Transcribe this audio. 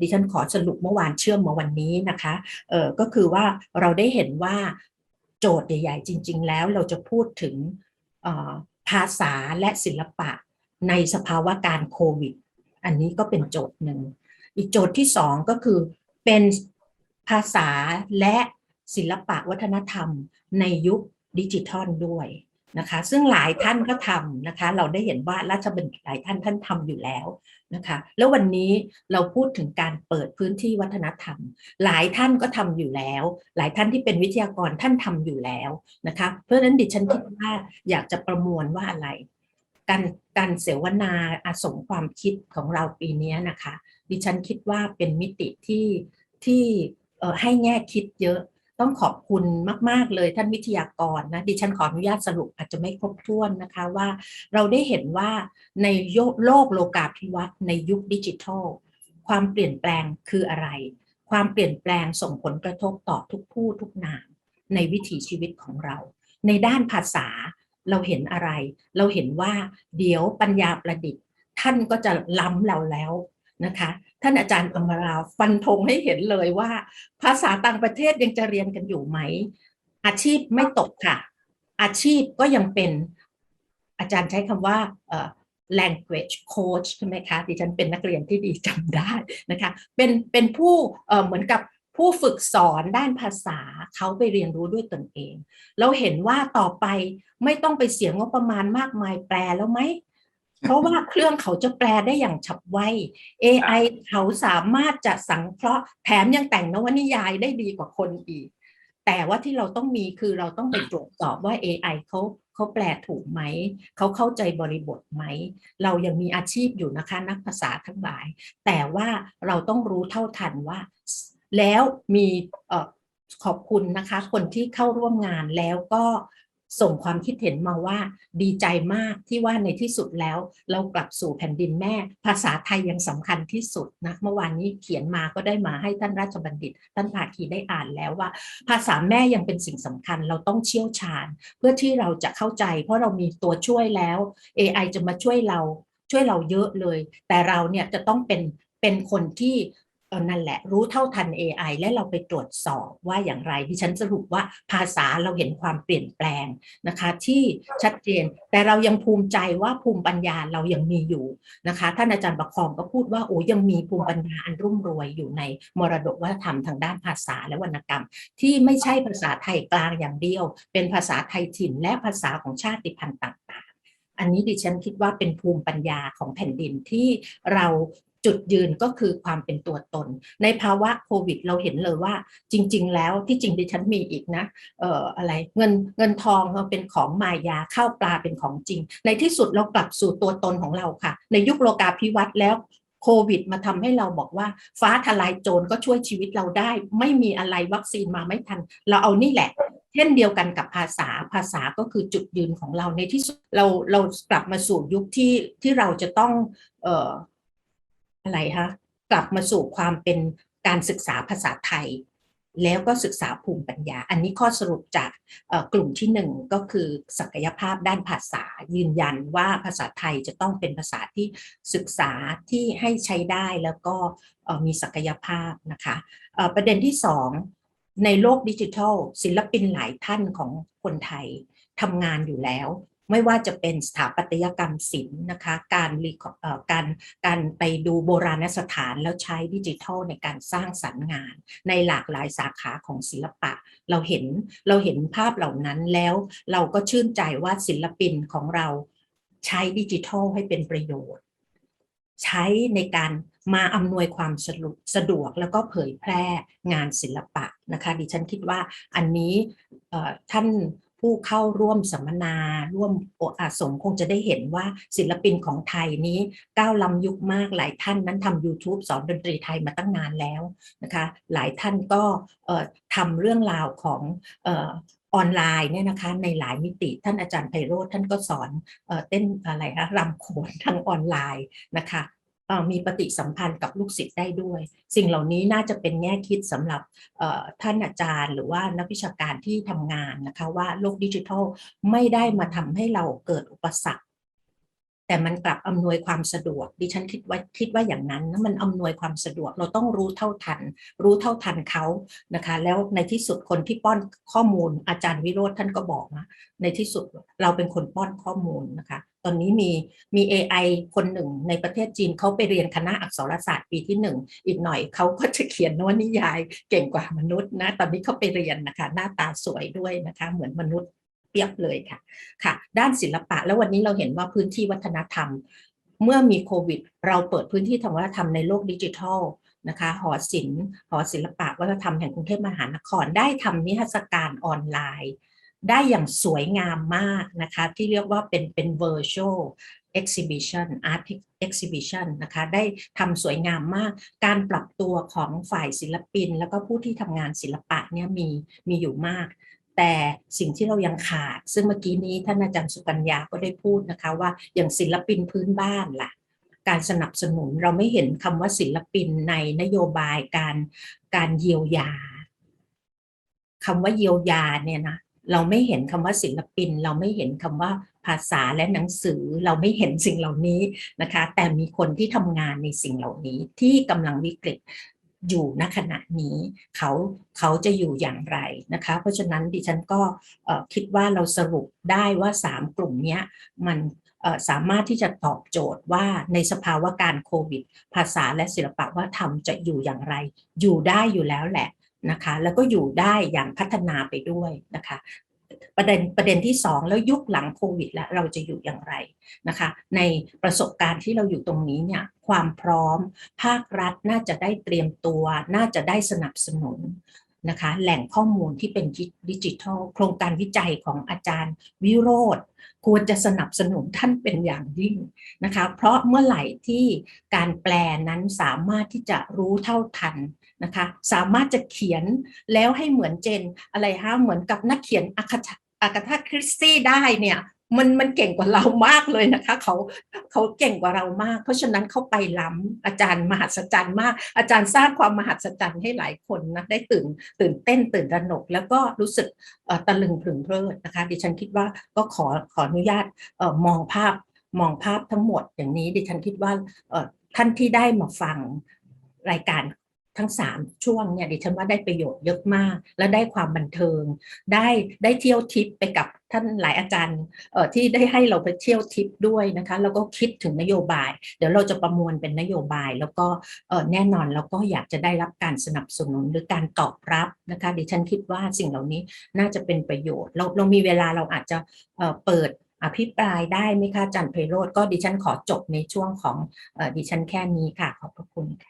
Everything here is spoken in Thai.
ดิฉันขอสรุปเมื่อวานเชื่อมมาวันนี้นะคะเออก็คือว่าเราได้เห็นว่าโจทย์ใหญ่ๆจริง ๆ แล้วเราจะพูดถึงภาษาและศิลปะในสภาวะการโควิด อันนี้ก็เป็นโจทย์หนึ่ง อีกโจทย์ที่สองก็คือเป็นภาษาและศิลปะวัฒนธรรมในยุคดิจิทัลด้วย นะคะ ซึ่งหลายท่านก็ทำนะคะ เราได้เห็นว่าราชบัณฑิตหลายท่านท่านทำอยู่แล้วนะคะ แล้ววันนี้เราพูดถึงการเปิดพื้นที่วัฒนธรรม หลายท่านก็ทำอยู่แล้ว หลายท่านที่เป็นวิทยากรท่านทำอยู่แล้วนะคะ เพราะฉะนั้นดิฉันคิดว่าอยากจะประมวลว่าอะไร การการเสวนาอาสมความคิดของเราปีนี้นะคะ ดิฉันคิดว่าเป็นมิติที่ที่ให้แง่คิดเยอะ ต้องขอบคุณมาก ๆ เลยท่านวิทยากรนะดิฉันขออนุญาตสรุปอาจจะไม่ครบถ้วนนะคะว่า เราได้เห็นว่าในโยโลกโลกาภิวัตน์ในยุคดิจิทัล ความเปลี่ยนแปลงคืออะไร ความเปลี่ยนแปลงส่งผลกระทบต่อทุกผู้ทุกนามในวิถีชีวิตของเรา ในด้านภาษาเราเห็นอะไร เราเห็นว่าเดี๋ยวปัญญาประดิษฐ์ ท่านก็จะล้ำเราแล้ว นะคะ ท่านอาจารย์อมราฟันธงให้เห็นเลยว่า ภาษาต่างประเทศยังจะเรียนกันอยู่ไหม อาชีพไม่ตกค่ะ อาชีพก็ยังเป็นอาจารย์ใช้คำว่า language coach ใช่ไหมคะดิฉันเป็นนักเรียนที่ดีจำได้นะคะเป็นเป็นผู้เอ่อเหมือนกับผู้ฝึกสอนด้านภาษาเขาไปเรียนรู้ด้วยตนเอง เราเห็นว่าต่อไปไม่ต้องไปเสียงบประมาณมากมายแปลแล้วไหม เพราะว่าเครื่องเขาจะแปลได้อย่างฉับไว AI เขาสามารถจะสังเคราะห์แถมยังแต่งนวนิยายได้ดีกว่าคนอีก แต่ว่าที่เราต้องมีคือเราต้องไปตรวจสอบว่า AI เขาเขาแปลถูกไหม เขาเข้าใจบริบทไหม เรายังมีอาชีพอยู่นะคะนักภาษาทั้งหลาย แต่ว่าเราต้องรู้เท่าทันว่า แล้วมีขอบคุณนะคะ คนที่เข้าร่วมงานแล้วก็ ส่งความคิดเห็นมาว่าดีใจมากที่ว่าในที่สุดแล้ว เรากลับสู่แผ่นดินแม่ ภาษาไทยยังสำคัญที่สุดนะเมื่อวานนี้เขียนมาก็ได้มาให้ท่านราชบัณฑิต ท่านภาคีได้อ่านแล้วว่า ภาษาแม่ยังเป็นสิ่งสำคัญเราต้องเชี่ยวชาญ เพื่อที่เราจะเข้าใจ เพราะเรามีตัวช่วยแล้ว AI จะมาช่วยเราช่วยเราเยอะเลย แต่เราเนี่ยจะต้องเป็นเป็นคนที่ นั่นแหละรู้เท่าทัน AI และเราไปตรวจสอบว่าอย่างไรดิฉันสรุปว่าภาษาเราเห็นความเปลี่ยนแปลงนะคะ ที่ชัดเจน แต่เรายังภูมิใจว่าภูมิปัญญาเรายังมีอยู่นะคะท่านอาจารย์ประคองก็พูดว่าโอ้ยังมีภูมิปัญญาอันรุ่มรวยอยู่ในมรดกวัฒนธรรมทางด้านภาษาและวรรณกรรม ที่ไม่ใช่ภาษาไทยกลางอย่างเดียว เป็นภาษาไทยถิ่น และภาษาของชาติพันธุ์ต่างๆอันนี้ดิฉันคิดว่าเป็นภูมิปัญญาของแผ่นดินที่เรา จุดยืนก็คือความเป็นตัวตน ในภาวะโควิดเราเห็นเลยว่าจริง ๆ แล้วที่จริงดิฉันมีอีกนะเอ่ออะไรเงินเงินทองเราเป็นของมายาข้าวปลาเป็นของจริง ในที่สุดเรากลับสู่ตัวตนของเราค่ะ ในยุคโลกาภิวัตน์แล้วโควิดมาทำให้เราบอกว่า ฟ้าทลายโจรก็ช่วยชีวิตเราได้ ไม่มีอะไรวัคซีนมาไม่ทัน เราเอานี่แหละ เช่นเดียวกันกับภาษาภาษาก็คือจุดยืนของเราในที่สุดเราเรากลับมาสู่ยุคที่ที่เราจะต้องเอ่อ อะไรคะกลับมาสู่ความเป็นการศึกษาภาษาไทย แล้วก็ศึกษาภูมิปัญญา อันนี้ข้อสรุปจากกลุ่มที่หนึ่งก็คือศักยภาพด้านภาษายืนยันว่าภาษาไทยจะต้องเป็นภาษาที่ศึกษาที่ให้ใช้ได้แล้วก็มีศักยภาพนะคะประเด็นที่สองในโลกดิจิทัล ศิลปินหลายท่านของคนไทยทำงานอยู่แล้ว ไม่ว่าจะเป็นสถาปัตยกรรมศิลป์นะคะการรีเอ่อการการไปดูโบราณสถานแล้วใช้ดิจิทัลในการสร้างสรรค์งาน ในหลากหลายสาขาของศิลปะ เราเห็นเราเห็นภาพเหล่านั้นแล้วเราก็ชื่นใจว่าศิลปินของเราใช้ดิจิทัลให้เป็นประโยชน์ ใช้ในการมาอำนวยความสะดวกสะดวกแล้วก็เผยแพร่งานศิลปะนะคะ ดิฉันคิดว่าอันนี้ท่าน ผู้เข้าร่วมสัมมนา ร่วมโออาสมคงจะได้เห็นว่าศิลปินของไทยนี้ก้าวล้ำยุคมากหลายท่านนั้นทำ YouTube สอนดนตรีไทยมาตั้งนานแล้วนะคะหลายท่านก็ทำเรื่องราวของออนไลน์เนี่ยนะคะในหลายมิติท่านอาจารย์ไพโรธท่านก็สอนเอเต้นอะไรคะรำโขนทางออนไลน์นะคะ มีปฏิสัมพันธ์กับลูกศิษย์ได้ด้วย สิ่งเหล่านี้น่าจะเป็นแง่คิดสำหรับท่านอาจารย์หรือว่านักวิชาการที่ทำงานนะคะว่าโลกดิจิทัลไม่ได้มาทำให้เราเกิดอุปสรรคแต่มันกลับอำนวยความสะดวก ดิฉันคิดว่าคิดว่าอย่างนั้นนะมันอำนวยความสะดวกเราต้องรู้เท่าทัน รู้เท่าทันเขานะคะ แล้วในที่สุดคนที่ป้อนข้อมูลอาจารย์วิโรธท่านก็บอกนะในที่สุดเราเป็นคนป้อนข้อมูลนะคะ ตอนนี้มีมี AI คนหนึ่งในประเทศจีนเขาไปเรียนคณะอักษรศาสตร์ปีที่หนึ่งอีกหน่อยเขาก็จะเขียนนวนิยายเก่งกว่ามนุษย์นะตอนนี้เขาไปเรียนนะคะหน้าตาสวยด้วยนะคะเหมือนมนุษย์เปรียบเลยค่ะค่ะ ด้านศิลปะแล้ววันนี้เราเห็นว่าพื้นที่วัฒนธรรม เมื่อมีโควิด เราเปิดพื้นที่ทางวัฒนธรรมในโลกดิจิทัลนะคะหอศิลป์หอศิลปะวัฒนธรรมแห่งกรุงเทพมหานครได้ทำนิทรรศการออนไลน์ ได้อย่างสวยงามมากนะคะที่เรียกว่าเป็นเป็น virtual exhibition art exhibition นะคะได้ทำสวยงามมาก การปรับตัวของฝ่ายศิลปิน แล้วก็ผู้ที่ทำงานศิลปะเนี่ยมีมีอยู่มาก แต่สิ่งที่เรายังขาด ซึ่งเมื่อกี้นี้ท่านอาจารย์สุกัญญาก็ได้พูดนะคะว่าอย่างศิลปินพื้นบ้านล่ะการสนับสนุนเราไม่เห็นคำว่าศิลปินในนโยบายการการเยียวยาคำว่าเยียวยาเนี่ยนะ เราไม่เห็นคำว่าศิลปิน เราไม่เห็นคำว่าภาษาและหนังสือเราไม่เห็นสิ่งเหล่านี้นะคะ แต่มีคนที่ทำงานในสิ่งเหล่านี้ที่กำลังวิกฤตอยู่ณขณะนี้เขาเขาจะอยู่อย่างไรนะคะ เพราะฉะนั้นดิฉันก็คิดว่าเราสรุปได้ว่า 3 กลุ่มนี้มันสามารถที่จะตอบโจทย์ว่าในสภาวะการโควิด ภาษาและศิลปะวัฒนธรรมจะอยู่อย่างไร อยู่ได้อยู่แล้วแหละ นะคะ แล้วก็อยู่ได้อย่างพัฒนาไปด้วยนะคะประเด็นประเด็นที่ 2 แล้วยุคหลังโควิดแล้วเราจะอยู่อย่างไรนะคะ ในประสบการณ์ที่เราอยู่ตรงนี้เนี่ยความพร้อม ภาครัฐน่าจะได้เตรียมตัว น่าจะได้สนับสนุน นะคะแหล่งข้อมูลที่เป็นดิจิทัล โครงการวิจัยของอาจารย์วิโรธควรจะสนับสนุนท่านเป็นอย่างยิ่งนะคะเพราะเมื่อไหร่ที่การแปลนั้นสามารถที่จะรู้เท่าทันนะคะสามารถจะเขียนแล้วให้เหมือนเจนอะไรฮะเหมือนกับนักเขียนอากาอากาธาคริสตี้ได้เนี่ย มันมันเก่งกว่าเรามากเลยนะคะเขาเขาเก่งกว่าเรามาก เพราะฉะนั้นเขาไปล้ำอาจารย์มหัศจรรย์มาก อาจารย์สร้างความมหัศจรรย์ให้หลายคนนะได้ตื่นตื่นเต้นตื่นระหนก แล้วก็รู้สึกตะลึงพึงเพลิดนะคะ ดิฉันคิดว่าก็ขอขออนุญาตมองภาพมองภาพทั้งหมดอย่างนี้ดิฉันคิดว่าท่านที่ได้มาฟังรายการทั้ง 3 ช่วงเนี่ยดิฉันว่าได้ประโยชน์เยอะมาก และได้ความบันเทิง ได้ได้เที่ยวทิปไปกับ ท่านหลายอาจารย์เที่ได้ให้เราไปเที่ยวทิปด้วยนะคะแล้วก็คิดถึงนโยบาย เดี๋ยวเราจะประมวลเป็นนโยบาย แล้วก็แน่นอนเราก็อยากจะได้รับการสนับสนุนหรือการตอบรับนะคะดิฉันคิดว่าสิ่งเหล่านี้น่าจะเป็นประโยชน์เราเรามีเวลาเราอาจจะเปิดอภิปรายได้ไหมคะจันเพโรธก็ดิฉันขอจบในช่วงของอดิฉันแค่นี้ค่ะขอบพระคุณค่ะ